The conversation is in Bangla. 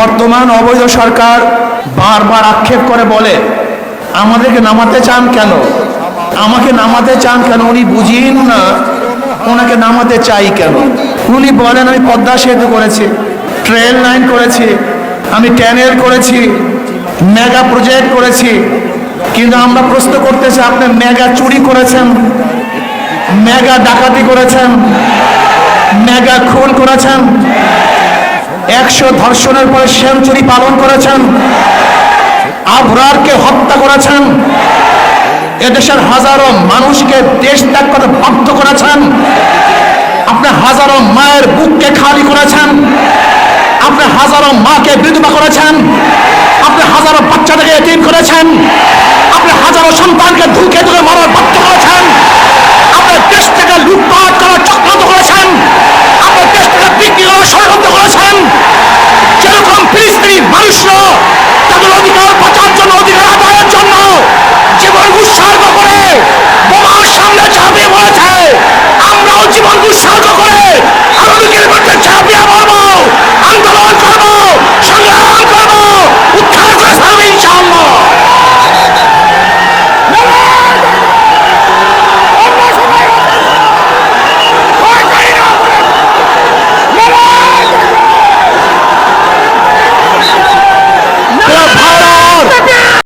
বর্তমান অবৈধ সরকার বারবার আক্ষেপ করে বলে, আমাদেরকে নামাতে চান কেন? আমাকে নামাতে চান কেন? উনি বুঝিন না, ওনাকে নামাতে চাই কেন? উনি বলেন, আমি পদ্মা সেতু করেছি ট্রেন লাইন করেছি, আমি ট্যানেল করেছি, মেগা প্রজেক্ট করেছি, কিন্তু আমরা প্রশ্ন করতেছি, আপনি মেগা চুরি করেছেন, মেগা ডাকাতি করেছেন, মেগা খুন করেছেন একশো ধর্ষণের পরে সেঞ্চুরি পালন করেছেন। আবরারকে হত্যা করেছেন। এদেশের হাজারো মানুষকে দেশ ত্যাগ করে বাধ্য করেছেন। আপনি হাজারো মায়ের বুককে খালি করেছেন। আপনি হাজারো মাকে বিধবা করেছেন। আপনি হাজারো বাচ্চাদেরকে এতিম করেছেন। আপনি হাজারো সন্তানকে ধুকে